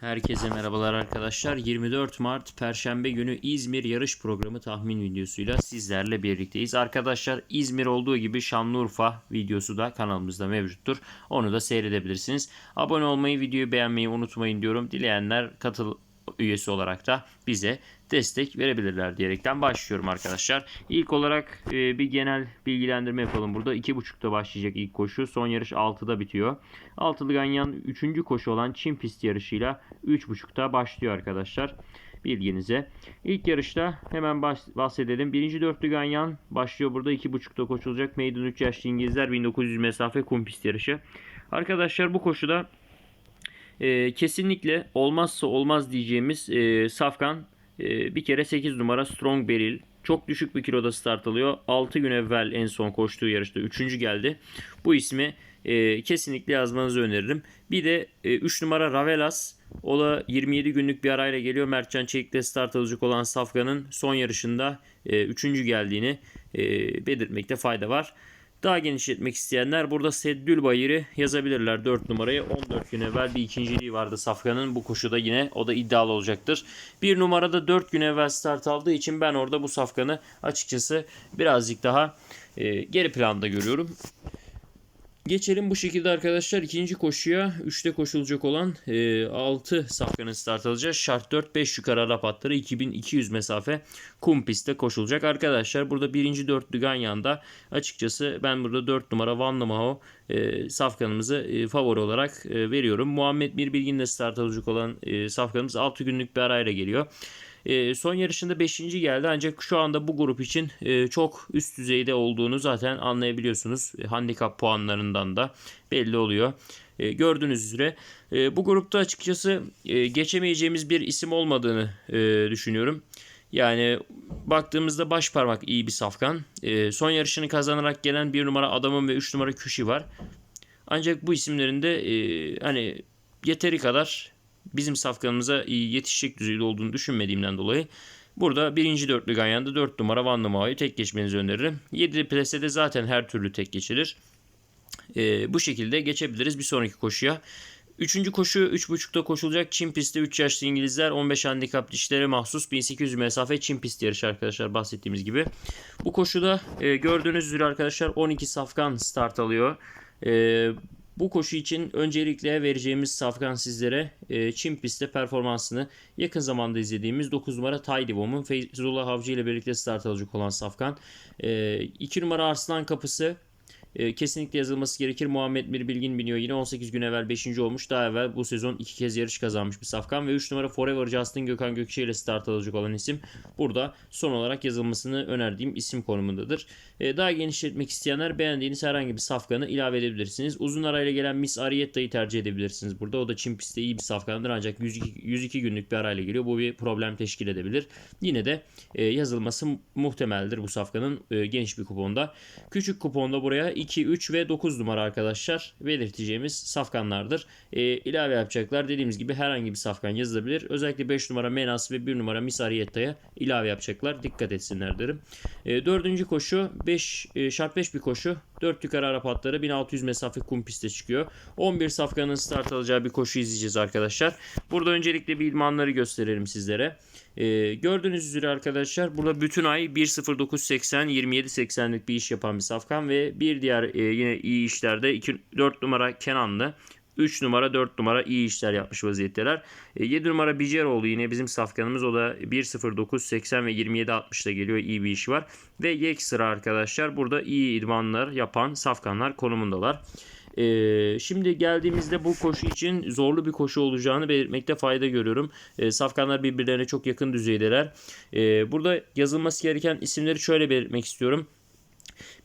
Herkese merhabalar arkadaşlar. 24 Mart Perşembe günü İzmir yarış programı tahmin videosuyla sizlerle birlikteyiz. Arkadaşlar İzmir olduğu gibi Şanlıurfa videosu da kanalımızda mevcuttur. Onu da seyredebilirsiniz. Abone olmayı, videoyu beğenmeyi unutmayın diyorum. Dileyenler katıl üyesi olarak da bize destek verebilirler diyerekten başlıyorum arkadaşlar. İlk olarak e, bir genel bilgilendirme yapalım burada. 2.30'da başlayacak ilk koşu. Son yarış 6'da bitiyor. Altılı Ganyan 3. koşu olan Çin pist yarışıyla 3.30'da başlıyor arkadaşlar. Bilginize. İlk yarışta hemen bahsedelim. Birinci dörtlü Ganyan başlıyor burada. 2.30'da koşulacak. Meydan 3 yaşlı İngilizler 1900 mesafe kum pist yarışı. Arkadaşlar bu koşuda e, kesinlikle olmazsa olmaz diyeceğimiz e, Safkan e, bir kere 8 numara Strong Beril. Çok düşük bir kiloda start alıyor. 6 gün evvel en son koştuğu yarışta 3. geldi. Bu ismi e, kesinlikle yazmanızı öneririm. Bir de 3 numara Ravelas. O da 27 günlük bir arayla geliyor. Mertcan Çelik'te start alacak olan Safkan'ın son yarışında 3. geldiğini e, belirtmekte fayda var. Daha genişletmek isteyenler burada Seddül Bayır'ı yazabilirler 4 numarayı. 14 gün evvel bir ikinciliği vardı Safkan'ın. Bu koşuda yine o da iddialı olacaktır. 1 numarada 4 gün evvel start aldığı için ben orada bu Safkan'ı açıkçası birazcık daha e, geri planda görüyorum. Geçelim bu şekilde arkadaşlar ikinci koşuya 3'te koşulacak olan e, 6 safkanın start alacağız. Şart 4-5 yukarı Arap atları 2200 mesafe kum pistte koşulacak. Arkadaşlar burada birinci dörtlü Ganyan'da açıkçası ben burada 4 numara Van Namaho e, safkanımızı e, favori olarak e, veriyorum. Muhammed Bir Bilgin'le start alacak olan e, safkanımız 6 günlük bir arayla geliyor. E, son yarışında 5. geldi ancak şu anda bu grup için e, çok üst düzeyde olduğunu zaten anlayabiliyorsunuz. E, handikap puanlarından da belli oluyor. E, gördüğünüz üzere e, bu grupta açıkçası geçemeyeceğimiz bir isim olmadığını düşünüyorum. Yani baktığımızda baş parmak iyi bir safkan. Son yarışını kazanarak gelen bir numara adamın ve 3 numara küşi var. Ancak bu isimlerin de hani yeteri kadar bizim safkanımıza yetişecek düzeyde olduğunu düşünmediğimden dolayı burada birinci dörtlü Ganyan'da 4 numara Van Numao'yu tek geçmenizi öneririm. 7'li plesede zaten her türlü tek geçilir. E, bu şekilde geçebiliriz bir sonraki koşuya. Üçüncü koşu 3.5'da koşulacak Çin pistte 3 yaşlı İngilizler 15 handikap dişlere mahsus 1800 mesafe Çin pist yarışı arkadaşlar bahsettiğimiz gibi. Bu koşuda e, gördüğünüz üzere arkadaşlar 12 safkan start alıyor. E, bu koşu için öncelikle vereceğimiz safkan sizlere e, Çin pistte performansını yakın zamanda izlediğimiz 9 numara Taydivom'un Feyzullah Avcı ile birlikte start alacak olan safkan. 2 numara Arslan Kapısı e, kesinlikle yazılması gerekir. Muhammed Bir Bilgin biniyor yine 18 gün evvel 5. olmuş. Daha evvel bu sezon 2 kez yarış kazanmış bir safkan ve 3 numara Forever Justin Gökhan Gökçe ile start alacak olan isim burada son olarak yazılmasını önerdiğim isim konumundadır. E, daha genişletmek isteyenler beğendiğiniz herhangi bir safkanı ilave edebilirsiniz. Uzun arayla gelen Miss Arietta'yı tercih edebilirsiniz burada. O da Çin pistte iyi bir safkandır ancak 102, 102 günlük bir arayla geliyor. Bu bir problem teşkil edebilir. Yine de e, yazılması muhtemeldir bu safkanın e, geniş bir kuponda. Küçük kuponda buraya 2, 3 ve 9 numara arkadaşlar belirteceğimiz safkanlardır. E, ilave yapacaklar. Dediğimiz gibi herhangi bir safkan yazılabilir. Özellikle 5 numara Menas ve 1 numara Misarietta'ya ilave yapacaklar. Dikkat etsinler derim. E, dördüncü koşu 5 e, şart 5 bir koşu. 4 yukarı Arap atları 1600 mesafe kum piste çıkıyor. 11 safkanın start alacağı bir koşu izleyeceğiz arkadaşlar. Burada öncelikle bir ilmanları gösterelim sizlere. Ee, gördüğünüz üzere arkadaşlar burada bütün ay 1.09.80 27.80'lik bir iş yapan bir safkan ve bir diğer e, yine iyi işlerde 2, 4 numara Kenanlı 3 numara 4 numara iyi işler yapmış vaziyetteler. E, 7 numara Biceroğlu yine bizim safkanımız. O da 1.09.80 ve 27.60'da geliyor. iyi bir işi var. Ve yek sıra arkadaşlar burada iyi idmanlar yapan safkanlar konumundalar. Ee, şimdi geldiğimizde bu koşu için zorlu bir koşu olacağını belirtmekte fayda görüyorum. Ee, safkanlar birbirlerine çok yakın düzeydeler. Ee, burada yazılması gereken isimleri şöyle belirtmek istiyorum.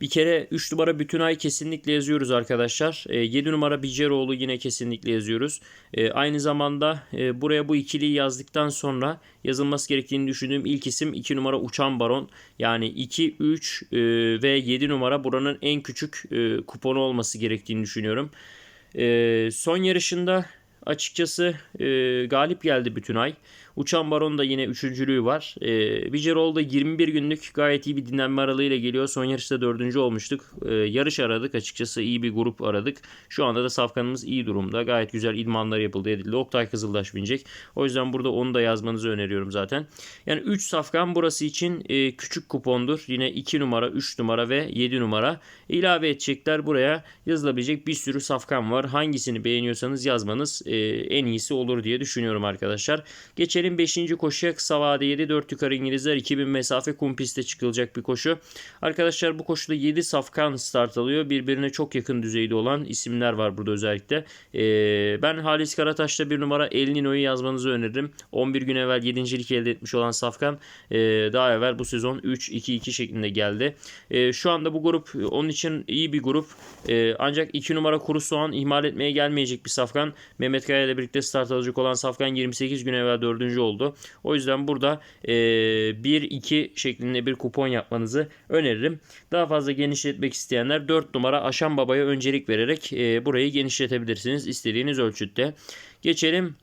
Bir kere 3 numara bütün ay kesinlikle yazıyoruz arkadaşlar. E, 7 numara Biceroğlu yine kesinlikle yazıyoruz. E, aynı zamanda e, buraya bu ikiliyi yazdıktan sonra yazılması gerektiğini düşündüğüm ilk isim 2 numara Uçan Baron. Yani 2, 3 e, ve 7 numara buranın en küçük e, kuponu olması gerektiğini düşünüyorum. E, son yarışında açıkçası galip geldi bütün ay. Uçan Baron da yine üçüncülüğü var. E, Bicerol da 21 günlük gayet iyi bir dinlenme aralığıyla geliyor. Son yarışta dördüncü olmuştuk. E, yarış aradık açıkçası iyi bir grup aradık. Şu anda da safkanımız iyi durumda. Gayet güzel idmanlar yapıldı edildi. Oktay Kızıldaş binecek. O yüzden burada onu da yazmanızı öneriyorum zaten. Yani 3 safkan burası için e, küçük kupondur. Yine 2 numara, 3 numara ve 7 numara ilave edecekler. Buraya yazılabilecek bir sürü safkan var. Hangisini beğeniyorsanız yazmanız e, en iyisi olur diye düşünüyorum arkadaşlar. Geçelim 5. koşuya kısa vade 7 4 yukarı İngilizler 2000 mesafe kum pistte çıkılacak bir koşu. Arkadaşlar bu koşuda 7 safkan start alıyor. Birbirine çok yakın düzeyde olan isimler var burada özellikle. E, ben Halis Karataş'ta bir numara El Nino'yu yazmanızı öneririm. 11 gün evvel 7. lig elde etmiş olan safkan e, daha evvel bu sezon 3-2-2 şeklinde geldi. E, şu anda bu grup onun için iyi bir grup. E, ancak 2 numara kuru soğan ihmal etmeye gelmeyecek bir safkan. Mehmet Kaya ile birlikte start alacak olan safkan 28 gün evvel 4. oldu. O yüzden burada e, 1-2 şeklinde bir kupon yapmanızı öneririm. Daha fazla genişletmek isteyenler 4 numara Aşan Baba'ya öncelik vererek e, burayı genişletebilirsiniz istediğiniz ölçütte. Geçelim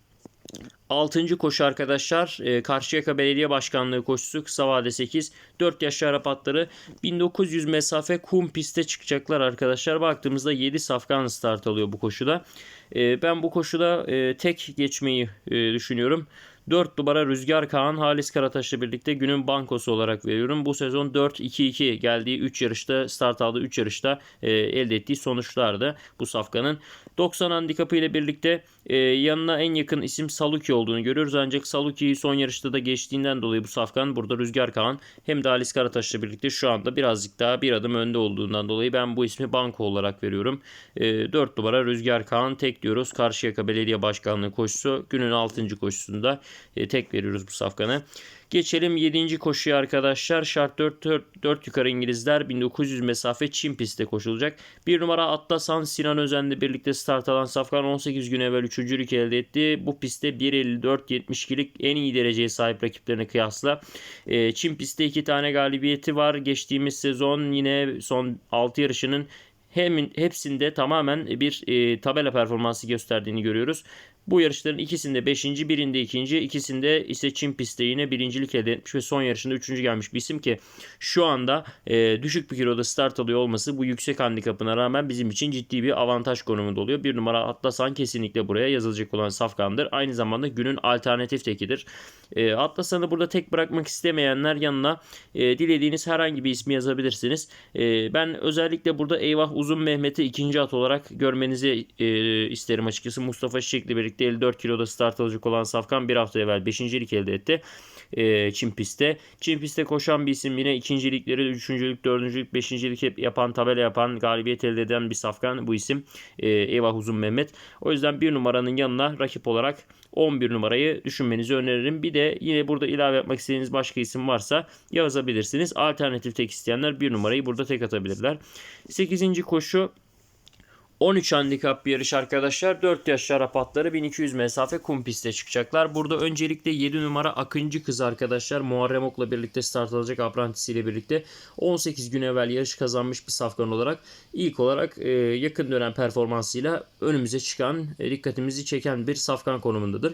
6. koşu arkadaşlar e, Karşıyaka Belediye Başkanlığı koşusu kısa vade 8 4 yaş Arap atları 1900 mesafe kum piste çıkacaklar arkadaşlar baktığımızda 7 safkan start alıyor bu koşuda e, ben bu koşuda e, tek geçmeyi e, düşünüyorum 4 numara Rüzgar Kaan Halis Karataş'la birlikte günün bankosu olarak veriyorum. Bu sezon 4-2-2 geldiği 3 yarışta start aldığı 3 yarışta e, elde ettiği sonuçlardı bu safkanın. 90 handikapı ile birlikte e, yanına en yakın isim Saluki olduğunu görüyoruz. Ancak Saluki'yi son yarışta da geçtiğinden dolayı bu safkan burada Rüzgar Kaan hem de Halis Karataş'la birlikte şu anda birazcık daha bir adım önde olduğundan dolayı ben bu ismi banko olarak veriyorum. E, 4 numara Rüzgar Kaan tek diyoruz. Karşıyaka Belediye Başkanlığı koşusu günün 6. koşusunda e, tek veriyoruz bu safkanı. Geçelim 7. koşuya arkadaşlar. Şart 4, 4, 4 yukarı İngilizler 1900 mesafe Çin pistte koşulacak. Bir numara Atlasan Sinan Özen'le birlikte start alan Safkan 18 gün evvel 3. elde etti. Bu pistte 1.54-72'lik en iyi dereceye sahip rakiplerine kıyasla. E, Çin pistte 2 tane galibiyeti var. Geçtiğimiz sezon yine son 6 yarışının hem hepsinde tamamen bir e, tabela performansı gösterdiğini görüyoruz. Bu yarışların ikisinde 5. birinde 2. ikisinde ise Çin pistte yine birincilik elde etmiş ve son yarışında 3. gelmiş bir isim ki şu anda e, düşük bir kiloda start alıyor olması bu yüksek handikapına rağmen bizim için ciddi bir avantaj konumunda oluyor. Bir numara Atlasan kesinlikle buraya yazılacak olan safkandır. Aynı zamanda günün alternatif tekidir. E, Atlasan'ı burada tek bırakmak istemeyenler yanına e, dilediğiniz herhangi bir ismi yazabilirsiniz. E, ben özellikle burada Eyvah Uzun Mehmet'i ikinci at olarak görmenizi e, isterim açıkçası. Mustafa Şişek'le birlikte 54 kiloda start alacak olan Safkan bir hafta evvel 5. lik elde etti. E, Çin pistte. Çin pistte koşan bir isim yine ikincilikleri, üçüncülük, dördüncülük, beşincilik hep yapan, tabela yapan, galibiyet elde eden bir Safkan bu isim. E, Eyvah Uzun Mehmet. O yüzden bir numaranın yanına rakip olarak 11 numarayı düşünmenizi öneririm. Bir de yine burada ilave yapmak istediğiniz başka isim varsa yazabilirsiniz. Alternatif tek isteyenler bir numarayı burada tek atabilirler. 8. koşu 13 handikap bir yarış arkadaşlar. 4 yaş şarap atları 1200 mesafe kum pistte çıkacaklar. Burada öncelikle 7 numara Akıncı kız arkadaşlar. Muharrem Ok'la birlikte start alacak aprantisiyle birlikte 18 gün evvel yarış kazanmış bir safkan olarak ilk olarak e, yakın dönem performansıyla önümüze çıkan e, dikkatimizi çeken bir safkan konumundadır.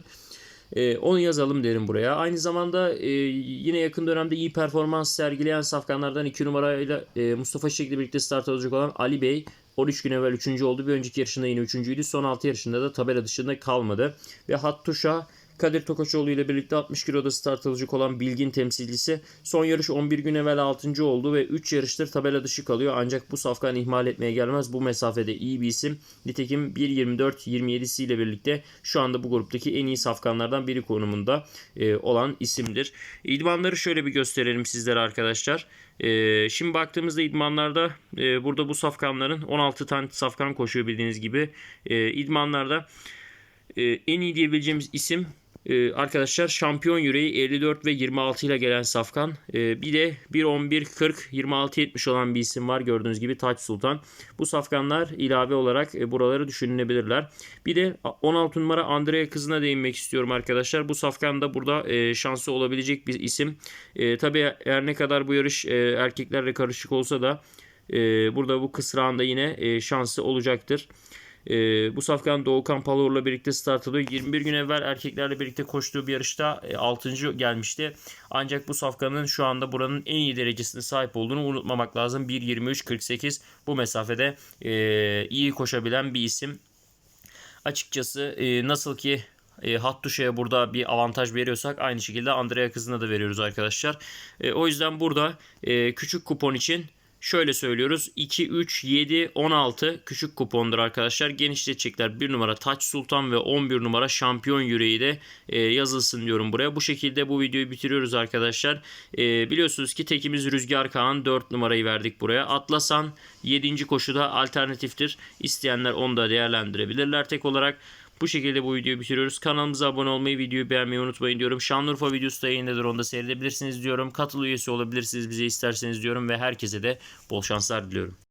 E, onu yazalım derim buraya. Aynı zamanda e, yine yakın dönemde iyi performans sergileyen safkanlardan 2 numarayla e, Mustafa Şek'le birlikte start alacak olan Ali Bey 13 gün evvel 3. oldu. Bir önceki yarışında yine 3.'üydü. Son 6 yarışında da tabela dışında kalmadı. Ve Hattuşa Kadir Tokaçoğlu ile birlikte 60 kiloda start alacak olan Bilgin temsilcisi son yarış 11 gün evvel 6. oldu ve 3 yarıştır tabela dışı kalıyor. Ancak bu safkan ihmal etmeye gelmez. Bu mesafede iyi bir isim. Nitekim 1.24-27'si ile birlikte şu anda bu gruptaki en iyi safkanlardan biri konumunda e, olan isimdir. İdmanları şöyle bir gösterelim sizlere arkadaşlar. E, şimdi baktığımızda idmanlarda e, burada bu safkanların 16 tane safkan koşuyor bildiğiniz gibi. E, idmanlarda e, en iyi diyebileceğimiz isim ee, arkadaşlar şampiyon yüreği 54 ve 26 ile gelen Safkan. Ee, bir de 1.11 40 26 70 olan bir isim var gördüğünüz gibi Taç Sultan. Bu Safkanlar ilave olarak e, buraları düşünülebilirler. Bir de 16 numara Andrea kızına değinmek istiyorum arkadaşlar. Bu Safkan da burada e, şansı olabilecek bir isim. E, Tabi her ne kadar bu yarış e, erkeklerle karışık olsa da e, burada bu kısrağında yine e, şansı olacaktır. Ee, bu safkan Doğukan Palor'la birlikte start alıyor. 21 gün evvel erkeklerle birlikte koştuğu bir yarışta 6. gelmişti. Ancak bu safkanın şu anda buranın en iyi derecesine sahip olduğunu unutmamak lazım. 1.23.48 bu mesafede e, iyi koşabilen bir isim. Açıkçası e, nasıl ki e, Hattuşa'ya burada bir avantaj veriyorsak aynı şekilde Andrea kızına da veriyoruz arkadaşlar. E, o yüzden burada e, küçük kupon için şöyle söylüyoruz. 2, 3, 7, 16 küçük kupondur arkadaşlar. Genişletecekler 1 numara Taç Sultan ve 11 numara Şampiyon Yüreği de e, yazılsın diyorum buraya. Bu şekilde bu videoyu bitiriyoruz arkadaşlar. E, biliyorsunuz ki tekimiz Rüzgar Kağan 4 numarayı verdik buraya. Atlasan 7. koşuda alternatiftir. İsteyenler onu da değerlendirebilirler tek olarak. Bu şekilde bu videoyu bitiriyoruz. Kanalımıza abone olmayı, videoyu beğenmeyi unutmayın diyorum. Şanlıurfa videosu da yayındadır. Onu da seyredebilirsiniz diyorum. Katıl üyesi olabilirsiniz bize isterseniz diyorum. Ve herkese de bol şanslar diliyorum.